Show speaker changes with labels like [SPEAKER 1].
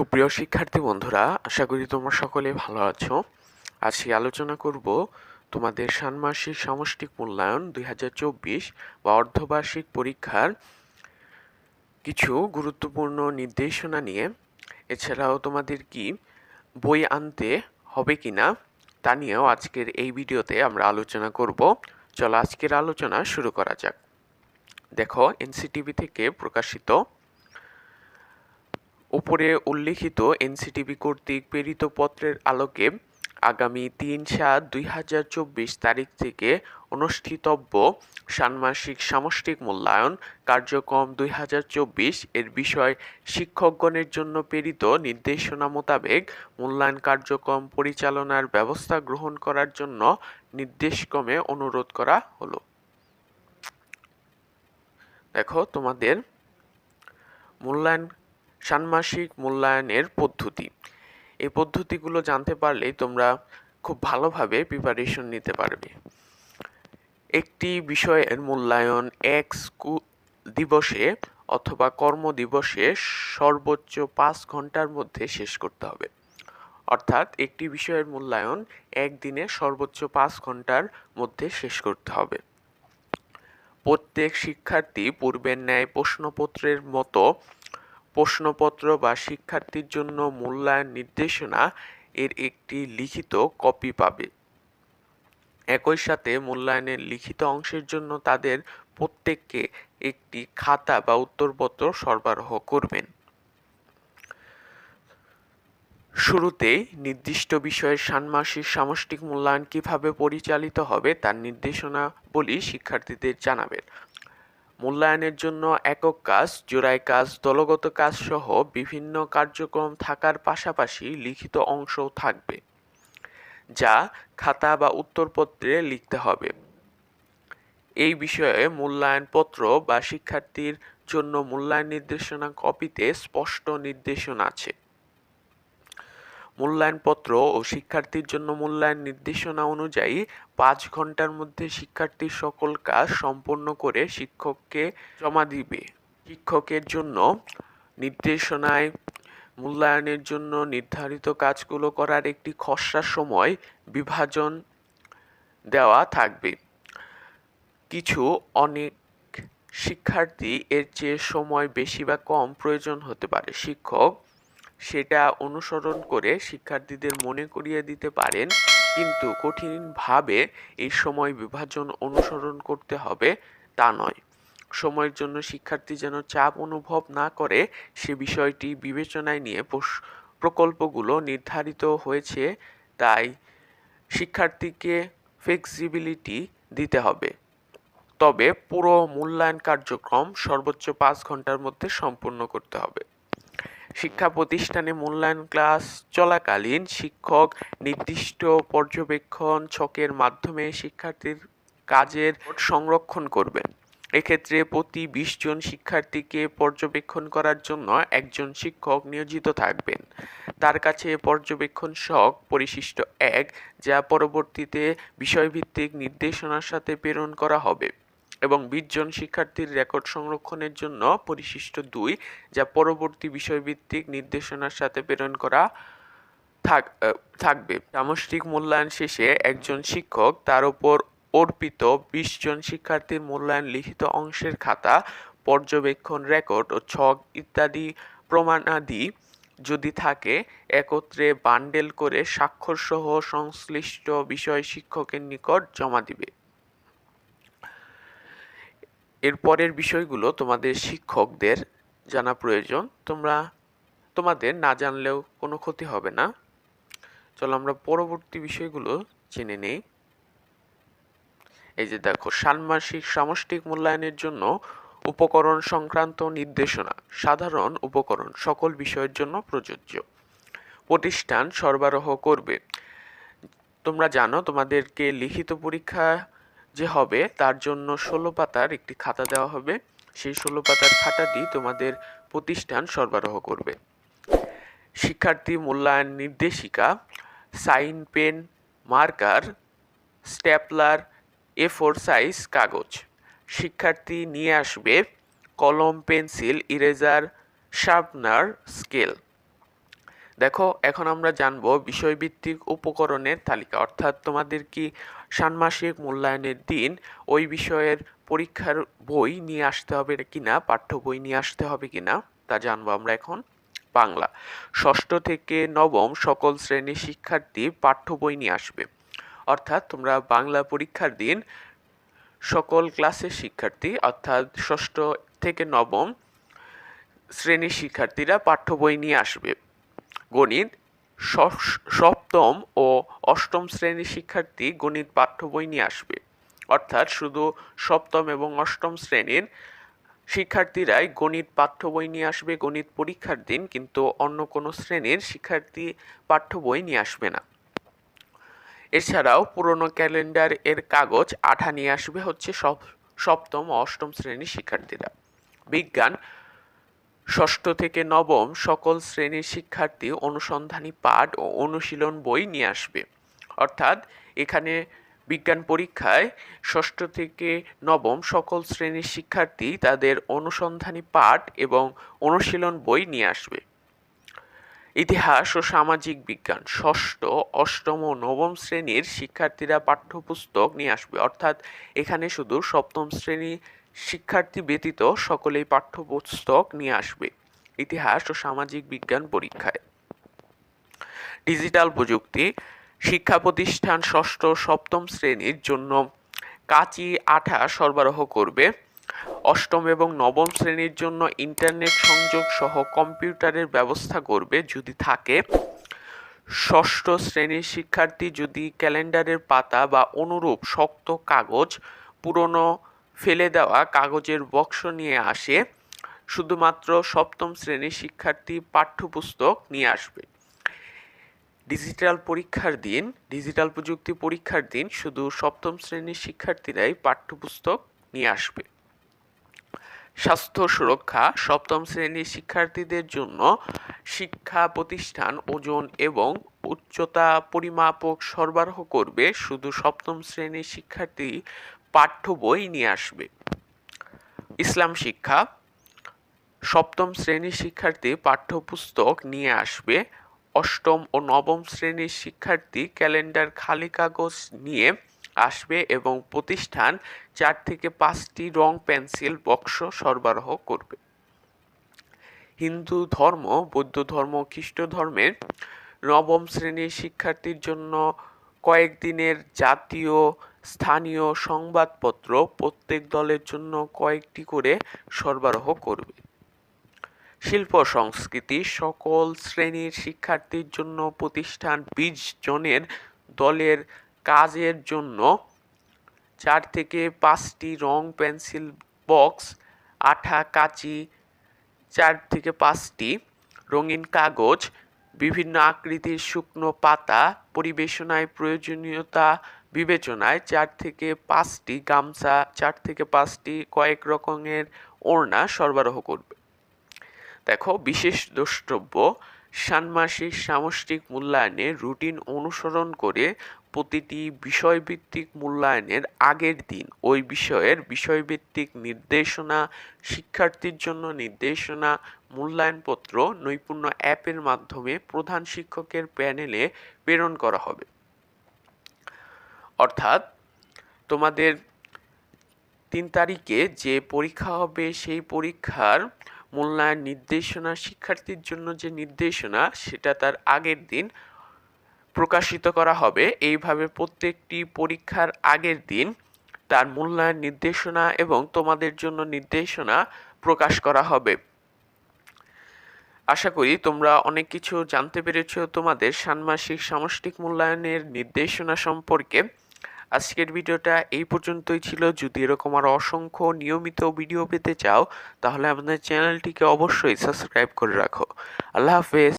[SPEAKER 1] সুপ্রিয় শিক্ষার্থী বন্ধুরা, আশা করি তোমরা সকলে ভালো আছো। আজকে আলোচনা করব তোমাদের ষান্মাসিক সামষ্টিক মূল্যায়ন দুই হাজার চব্বিশ বা অর্ধবার্ষিক পরীক্ষার কিছু গুরুত্বপূর্ণ নির্দেশনা নিয়ে। এছাড়াও তোমাদের কি বই আনতে হবে কিনা তা নিয়েও আজকের এই ভিডিওতে আমরা আলোচনা করব। চলো আজকের আলোচনা শুরু করা যাক। দেখো, এনসিটিভি থেকে প্রকাশিত উপরে উল্লিখিত এনসিটিভি কর্তৃক প্রেরিত পত্রের আলোকে আগামী তিন সাত দুই হাজার চব্বিশ তারিখ থেকে অনুষ্ঠিতব্য ষান্মাসিক সামষ্টিক মূল্যায়ন কার্যক্রম দুই হাজার চব্বিশ এর বিষয় শিক্ষকগণের জন্য প্রেরিত নির্দেশনা মোতাবেক মূল্যায়ন কার্যক্রম পরিচালনার ব্যবস্থা গ্রহণ করার জন্য নির্দেশক্রমে অনুরোধ করা হলো। দেখো তোমাদের মূল্যায়ন ষান্মাসিক মূল্যায়নের পদ্ধতি। এই পদ্ধতিগুলো জানতে পারলেই তোমরা খুব ভালোভাবে প্রিপারেশন নিতে পারবে। একটি বিষয়ের মূল্যায়ন এক দিবসে অথবা কর্ম দিবসে সর্বোচ্চ পাঁচ ঘণ্টার মধ্যে শেষ করতে হবে। অর্থাৎ একটি বিষয়ের মূল্যায়ন একদিনে সর্বোচ্চ পাঁচ ঘণ্টার মধ্যে শেষ করতে হবে। প্রত্যেক শিক্ষার্থী পূর্বের ন্যায় প্রশ্নপত্রের মতো প্রশ্নপত্র বা শিক্ষার্থীর জন্য মূল্যায়ন নির্দেশনা এর একটি লিখিত কপি পাবে। একই সাথে মূল্যায়নের লিখিত অংশের জন্য তাদের প্রত্যেককে একটি খাতা বা উত্তরপত্র সরবরাহ করবেন। শুরুতেই নির্দিষ্ট বিষয়ের ষান্মাসিক সামষ্টিক মূল্যায়ন কীভাবে পরিচালিত হবে তার নির্দেশনা বলি শিক্ষার্থীদের জানাবেন। মূল্যায়নের জন্য একক কাজ জোড়াই কাজ, দলগত কাজ সহ বিভিন্ন কার্যক্রম থাকার পাশাপাশি লিখিত অংশও থাকবে, যা খাতা বা উত্তরপত্রে লিখতে হবে। এই বিষয়ে মূল্যায়নপত্র বা শিক্ষার্থীর জন্য মূল্যায়ন নির্দেশনা কপিতে স্পষ্ট নির্দেশনা আছে। মূল্যায়নপত্র ও শিক্ষার্থীর জন্য মূল্যায়ন নির্দেশনা অনুযায়ী পাঁচ ঘণ্টার মধ্যে শিক্ষার্থীর সকল কাজ সম্পন্ন করে শিক্ষককে জমা দিবে। শিক্ষকের জন্য নির্দেশনায় মূল্যায়নের জন্য নির্ধারিত কাজগুলো করার একটি খসড়া সময় বিভাজন দেওয়া থাকবে। কিছু অনেক শিক্ষার্থী এর চেয়ে সময় বেশি বা কম প্রয়োজন হতে পারে। শিক্ষক সেটা অনুসরণ করে শিক্ষার্থীদের মনে করিয়ে দিতে পারেন। কিন্তু কঠিনভাবে এই সময় বিভাজন অনুসরণ করতে হবে তা নয়। সময়ের জন্য শিক্ষার্থী যেন চাপ অনুভব না করে সে বিষয়টি বিবেচনায় নিয়ে প্রকল্পগুলো নির্ধারিত হয়েছে। তাই শিক্ষার্থীকে ফ্লেক্সিবিলিটি দিতে হবে। তবে পুরো মূল্যায়ন কার্যক্রম সর্বোচ্চ পাঁচ ঘণ্টার মধ্যে সম্পূর্ণ করতে হবে। শিক্ষা প্রতিষ্ঠানে মূল্যায়ন ক্লাস চলাকালীন শিক্ষক নির্দিষ্ট পর্যবেক্ষণ ছকের মাধ্যমে শিক্ষার্থীর কাজের সংরক্ষণ করবেন। এক্ষেত্রে প্রতি বিশ জন শিক্ষার্থীকে পর্যবেক্ষণ করার জন্য একজন শিক্ষক নিয়োজিত থাকবেন। তার কাছে পর্যবেক্ষণ শখ পরিশিষ্ট এক, যা পরবর্তীতে বিষয়ভিত্তিক নির্দেশনার সাথে প্রেরণ করা হবে। এবং বিশ জন শিক্ষার্থীর রেকর্ড সংরক্ষণের জন্য পরিশিষ্ট দুই, যা পরবর্তী বিষয়ভিত্তিক নির্দেশনার সাথে প্রেরণ করা থাক থাকবে। সামষ্টিক মূল্যায়ন শেষে একজন শিক্ষক তার উপর অর্পিত বিশ জন শিক্ষার্থীর মূল্যায়ন লিখিত অংশের খাতা, পর্যবেক্ষণ রেকর্ড ও ছক ইত্যাদি প্রমাণাদি যদি থাকে, একত্রে বান্ডেল করে স্বাক্ষরসহ সংশ্লিষ্ট বিষয় শিক্ষকের নিকট জমা দিবে। এর পরের বিষয়গুলো তোমাদের শিক্ষকদের জানা প্রয়োজন। তোমরা, তোমাদের না জানলেও কোনো ক্ষতি হবে না। চলো আমরা পরবর্তী বিষয়গুলো জেনে নেই। এই যে দেখো, ষান্মাসিক সামষ্টিক মূল্যায়নের জন্য উপকরণ সংক্রান্ত নির্দেশনা, সাধারণ উপকরণ, সকল বিষয়ের জন্য প্রযোজ্য। প্রতিষ্ঠান সরবরাহ করবে। তোমরা জানো তোমাদেরকে লিখিত পরীক্ষা যে হবে, তার জন্য ষোলো পাতার একটি খাতা দেওয়া হবে। সেই ষোলো পাতার খাতাটি তোমাদের প্রতিষ্ঠান সরবরাহ করবে। শিক্ষার্থী মূল্যায়ন নির্দেশিকা, sign pen, marker, stapler A four size কাগজ। শিক্ষার্থী নিয়ে আসবে কলম, পেন্সিল, ইরেজার, শার্পনার, স্কেল। দেখো, এখন আমরা জানব বিষয়ভিত্তিক উপকরণের তালিকা। অর্থাৎ তোমাদের কি ষান্মাসিক মূল্যায়নের দিন ওই বিষয়ের পরীক্ষার বই নিয়ে আসতে হবে কিনা, পাঠ্য বই নিয়ে আসতে হবে কিনা, তা জানব আমরা এখন। বাংলা, ষষ্ঠ থেকে নবম সকল শ্রেণির শিক্ষার্থী পাঠ্য বই নিয়ে আসবে। অর্থাৎ তোমরা বাংলা পরীক্ষার দিন সকল ক্লাসের শিক্ষার্থী, অর্থাৎ ষষ্ঠ থেকে নবম শ্রেণির শিক্ষার্থীরা পাঠ্য বই নিয়ে আসবে। গণিত সপ্তম ও অষ্টম শ্রেণির শিক্ষার্থী গণিত পাঠ্য বই নিয়ে আসবে। অর্থাৎ শুধু সপ্তম এবং অষ্টম শ্রেণির শিক্ষার্থীরাই গণিত পাঠ্য বই নিয়ে আসবে, গণিত পরীক্ষার দিন, কিন্তু অন্য কোনো শ্রেণির শিক্ষার্থী পাঠ্য বই নিয়ে আসবে না। এছাড়াও পুরনো ক্যালেন্ডার এর কাগজ আঠা নিয়ে আসবে হচ্ছে সপ্তম অষ্টম শ্রেণির শিক্ষার্থীরা। বিজ্ঞান ষষ্ঠ থেকে নবম সকল শ্রেণির শিক্ষার্থী অনুসন্ধানী পাঠ ও অনুশীলন বই নিয়ে আসবে। অর্থাৎ এখানে বিজ্ঞান পরীক্ষায় ষষ্ঠ থেকে নবম সকল শ্রেণির শিক্ষার্থী তাদের অনুসন্ধানী পাঠ এবং অনুশীলন বই নিয়ে আসবে। ইতিহাস ও সামাজিক বিজ্ঞান, ষষ্ঠ, অষ্টম ও নবম শ্রেণির শিক্ষার্থীরা পাঠ্যপুস্তক নিয়ে আসবে। অর্থাৎ এখানে শুধু সপ্তম শ্রেণি শিক্ষার্থী ব্যতীত সকলেই পাঠ্যপুস্তক নিয়ে আসবে। ইতিহাস ও সামাজিক বিজ্ঞান পরীক্ষায়। ডিজিটাল প্রযুক্তি, শিক্ষা প্রতিষ্ঠান ষষ্ঠ সপ্তম শ্রেণির জন্য কাঁচি আঠা সরবরাহ করবে। অষ্টম এবং নবম শ্রেণির জন্য ইন্টারনেট সংযোগ সহ কম্পিউটারের ব্যবস্থা করবে যদি থাকে। ষষ্ঠ শ্রেণির শিক্ষার্থী যদি ক্যালেন্ডারের পাতা বা অনুরূপ শক্ত কাগজ, পুরনো ফেলে দেওয়া কাগজের বক্স নিয়ে আসে। শুধুমাত্র সপ্তম শ্রেণির শিক্ষার্থী পাঠ্যপুস্তক নিয়ে আসবে। ডিজিটাল পরীক্ষার দিন, ডিজিটাল প্রযুক্তি পরীক্ষার দিন শুধু সপ্তম শ্রেণির শিক্ষার্থীরাই পাঠ্যপুস্তক নিয়ে আসবে। স্বাস্থ্য সুরক্ষা, সপ্তম শ্রেণির শিক্ষার্থীদের জন্য শিক্ষা প্রতিষ্ঠান ওজন এবং উচ্চতা পরিমাপক সরবরাহ করবে। শুধু সপ্তম শ্রেণির শিক্ষার্থী পাঠ্য বই নিয়ে আসবে। ইসলাম শিক্ষা, সপ্তম শ্রেণির শিক্ষার্থী পাঠ্যপুস্তক নিয়ে আসবে। অষ্টম ও নবম শ্রেণির শিক্ষার্থী ক্যালেন্ডার খালি কাগজ নিয়ে আসবে এবং প্রতিষ্ঠান চার থেকে পাঁচটি রং পেন্সিল বক্স সরবরাহ করবে। হিন্দু ধর্ম, বৌদ্ধ ধর্ম, খ্রিস্ট ধর্মের নবম শ্রেণির শিক্ষার্থীর জন্য কয়েকদিনের জাতীয় স্থানীয় সংবাদপত্র প্রত্যেক দলের জন্য কয়েকটি করে সরবরাহ করবে। শিল্প সংস্কৃতি সকল শ্রেণির শিক্ষার্থীর জন্য প্রতিষ্ঠান বিশ জনের দলের কাজের জন্য চার থেকে পাঁচটি রং পেন্সিল বক্স, আঠা কাঁচি, চার থেকে পাঁচটি রঙিন কাগজ বিভিন্ন আকৃতির শুকনো পাতা পরিবেশনায় প্রয়োজনীয়তা বিবেচনায় চার থেকে পাঁচটি গামছা, চার থেকে পাঁচটি কয়েক রকমের ওড়না সরবরাহ করবে। দেখো, বিশেষ দ্রষ্টব্য, ষান্মাসিক সামষ্টিক মূল্যায়নে রুটিন অনুসরণ করে প্রতিটি বিষয়ভিত্তিক মূল্যায়নের আগের দিন ওই বিষয়ের বিষয়ভিত্তিক নির্দেশনা, শিক্ষার্থীর জন্য নির্দেশনা, মূল্যায়নপত্র, নৈপুণ্য অ্যাপের মাধ্যমে প্রধান শিক্ষকের প্যানেলে প্রেরণ করা হবে। অর্থাৎ তোমাদের তিন তারিখে যে পরীক্ষা হবে, সেই পরীক্ষার মূল্যায়ন নির্দেশনা, শিক্ষার্থীর জন্য যে নির্দেশনা, সেটা তার আগের দিন প্রকাশিত করা হবে। এইভাবে প্রত্যেকটি পরীক্ষার আগের দিন তার মূল্যায়ন নির্দেশনা এবং তোমাদের জন্য নির্দেশনা প্রকাশ করা হবে। আশা করি তোমরা অনেক কিছু জানতে পেরেছ তোমাদের ষান্মাসিক সামষ্টিক মূল্যায়নের নির্দেশনা সম্পর্কে। আজকের ভিডিওটা এই পর্যন্তই ছিল। যদি এরকম আরও অসংখ্য নিয়মিত ভিডিও পেতে চাও, তাহলে আমাদের চ্যানেলটিকে অবশ্যই সাবস্ক্রাইব করে রাখো। আল্লাহ হাফেজ।